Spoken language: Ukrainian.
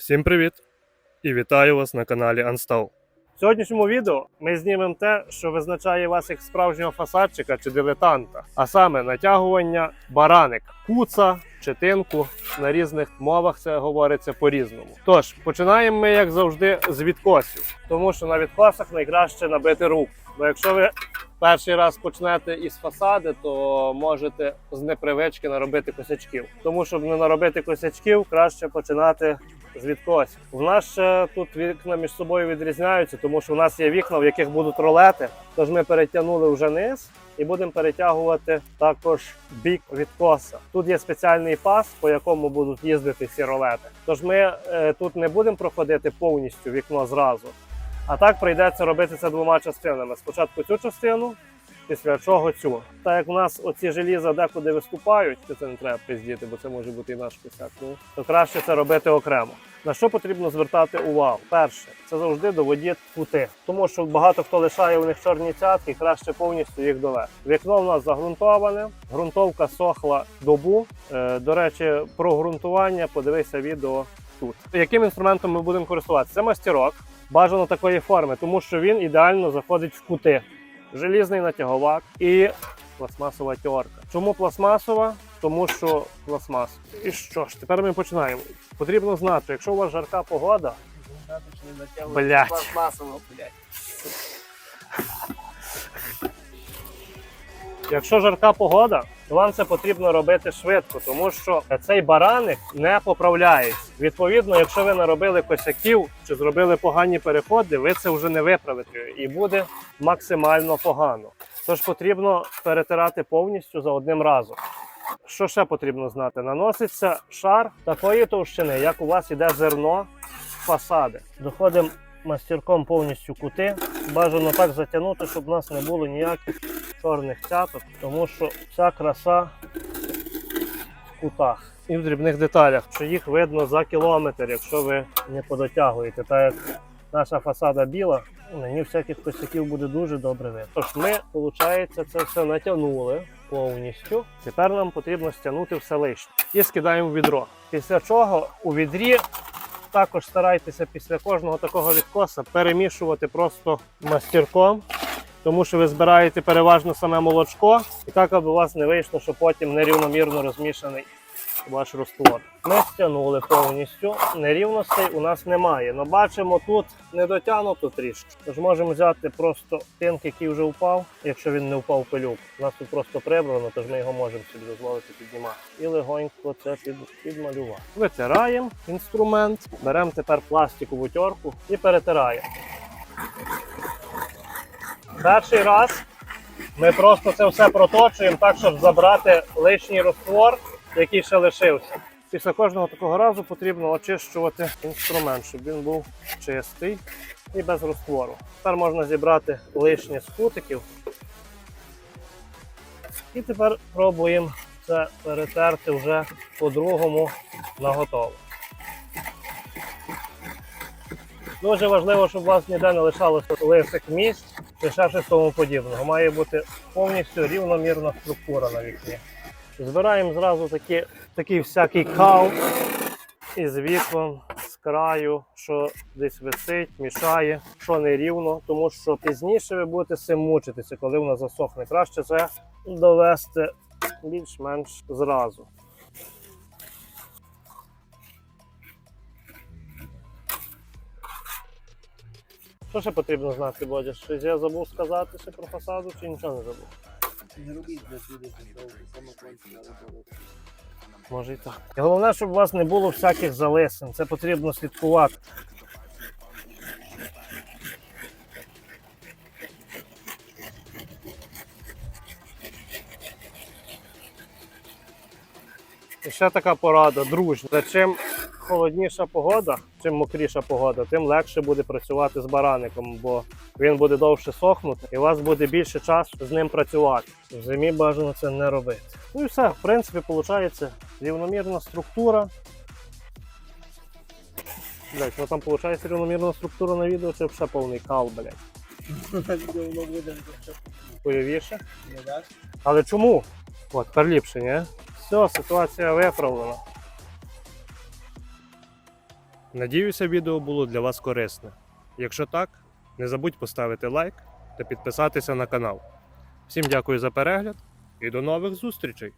Всім привіт! І вітаю вас на каналі Unstall. В сьогоднішньому відео ми знімемо те, що визначає вас як справжнього фасадчика чи дилетанта, а саме натягування бараника, куца чи тинку. На різних мовах це говориться по-різному. Тож починаємо ми, як завжди, з відкосів, тому що на відкосах найкраще набити руку. Бо якщо ви перший раз почнете із фасади, то можете з непривички наробити косячків. Тому щоб не наробити косячків, краще починати з відкосів. У нас ще тут вікна між собою відрізняються, тому що у нас є вікна, в яких будуть ролети. Тож ми перетягнули вже низ і будемо перетягувати також бік відкоса. Тут є спеціальний пас, по якому будуть їздити ці ролети. Тож ми е, тут не будемо проходити повністю вікно зразу. А так прийдеться робити це двома частинами. Спочатку цю частину, після чого цю. Так як у нас оці желіза декуди виступають, то це не треба пиздіти, бо це може бути і наш косяк. Ну, то краще це робити окремо. На що потрібно звертати увагу? Перше, це завжди доводіть кути, тому що багато хто лишає у них чорні цятки, краще повністю їх довести. Вікно в нас загрунтоване, ґрунтовка сохла добу. Е, до речі, про ґрунтування подивися відео тут. Яким інструментом ми будемо користуватися? Це мастерок, бажано такої форми, тому що він ідеально заходить в кути. Желізний натяговак і пластмасова терка. Чому пластмасова? Тому що пластмас. І що ж, тепер ми починаємо. Потрібно знати, якщо у вас жарка погода, Блять. Пластмасово, блядь. Якщо жарка погода, то вам це потрібно робити швидко, тому що цей бараник не поправляється. Відповідно, якщо ви наробили косяків чи зробили погані переходи, ви це вже не виправите і буде максимально погано. Тож потрібно перетирати повністю за одним разом. Що ще потрібно знати? Наноситься шар такої товщини, як у вас іде зерно фасади. Доходимо мастерком повністю кути. Бажано так затягнути, щоб у нас не було ніяких чорних цяток, тому що вся краса в кутах і в дрібних деталях, що їх видно за кілометр, якщо ви не подотягуєте. Так як наша фасада біла, ній всяких косяків буде дуже добре видно. Тож ми, виходить, це все натягнули повністю. Тепер нам потрібно стягнути все лишнє і скидаємо в відро. Після чого у відрі також старайтеся після кожного такого відкоса перемішувати просто мастерком, тому що ви збираєте переважно саме молочко, і так, аби у вас не вийшло, що потім нерівномірно розмішаний ваш розтвор. Ми стягнули повністю, нерівностей у нас немає. Но бачимо тут недотягнуто трішки. Тож можемо взяти просто тинк, який вже впав, якщо він не впав пилюк. У нас тут просто прибрано, тож ми його можемо собі дозволити піднімати. І легонько це під, підмалювати. Витираємо інструмент, беремо тепер пластикову терку і перетираємо. Перший раз ми просто це все проточуємо так, щоб забрати лишній розтвор, який ще лишився. Після кожного такого разу потрібно очищувати інструмент, щоб він був чистий і без розтвору. Тепер можна зібрати лишнє з кутиків. І тепер пробуємо це перетерти вже по-другому на готово. Дуже важливо, щоб у вас ніде не лишалося лисих місць ще щось тому подібного. Має бути повністю рівномірна структура на вікні. Збираємо зразу такі, такий всякий кал із вікон, з краю, що десь висить, мішає, що не рівно, тому що пізніше ви будете цим мучитися, коли воно засохне. Краще це довести більш-менш зразу. Що ще потрібно знати, Бодя? Щось я забув сказати ще про фасаду, чи нічого не забув? Не робіть. Може і так. І головне, щоб у вас не було всяких залисин. Це потрібно слідкувати. І ще така порада, дружня. Чим холодніша погода, чим мокріша погода, тим легше буде працювати з бараником, бо він буде довше сохнути, і у вас буде більше часу з ним працювати. В зимі бажано це не робити. Ну і все, в принципі, виходить рівномірна структура. Блять, ну там виходить рівномірна структура на відео, чи ще повний кал, блять. Не так? Але чому? От, тепер ліпше, ні? Все, ситуація виправлена. Надіюся, відео було для вас корисне. Якщо так, не забудь поставити лайк та підписатися на канал. Всім дякую за перегляд і до нових зустрічей!